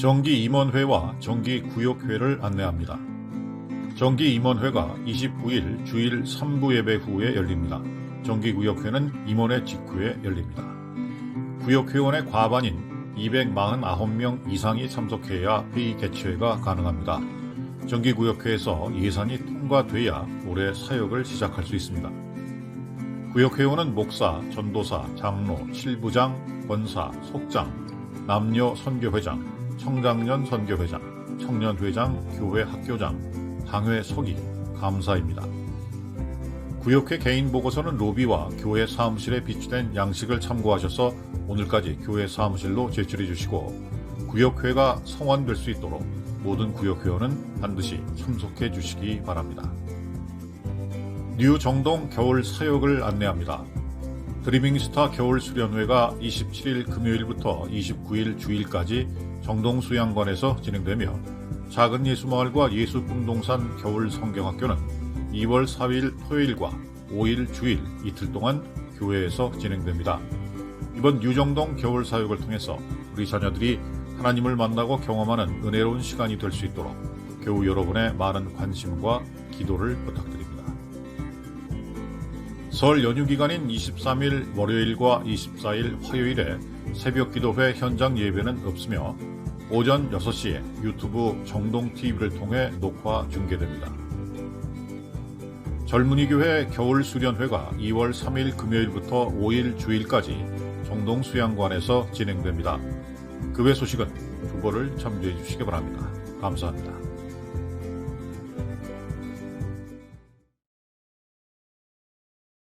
정기 임원회와 정기 구역회를 안내합니다. 정기 임원회가 29일 주일 3부 예배 후에 열립니다. 정기 구역회는 임원회 직후에 열립니다. 구역회원의 과반인 249명 이상이 참석해야 회의 개최가 가능합니다. 정기구역회에서 예산이 통과돼야 올해 사역을 시작할 수 있습니다. 구역회원은 목사, 전도사, 장로, 실부장, 권사, 속장, 남녀 선교회장, 청장년 선교회장, 청년회장, 교회 학교장, 당회 서기, 감사입니다. 구역회 개인 보고서는 로비와 교회 사무실에 비치된 양식을 참고하셔서 오늘까지 교회 사무실로 제출해 주시고 구역회가 성원될 수 있도록 모든 구역회원은 반드시 참석해 주시기 바랍니다. 뉴 정동 겨울 사역을 안내합니다. 드리밍스타 겨울 수련회가 27일 금요일부터 29일 주일까지 정동 수양관에서 진행되며 작은 예수마을과 예수꿈동산 겨울 성경학교는 2월 4일 토요일과 5일 주일 이틀 동안 교회에서 진행됩니다. 이번 유정동 겨울 사역을 통해서 우리 자녀들이 하나님을 만나고 경험하는 은혜로운 시간이 될 수 있도록 교우 여러분의 많은 관심과 기도를 부탁드립니다. 설 연휴 기간인 23일 월요일과 24일 화요일에 새벽 기도회 현장 예배는 없으며 오전 6시에 유튜브 정동TV를 통해 녹화 중계됩니다. 젊은이교회 겨울수련회가 2월 3일 금요일부터 5일 주일까지 정동수양관에서 진행됩니다. 그 외 소식은 주보를 참조해 주시기 바랍니다. 감사합니다.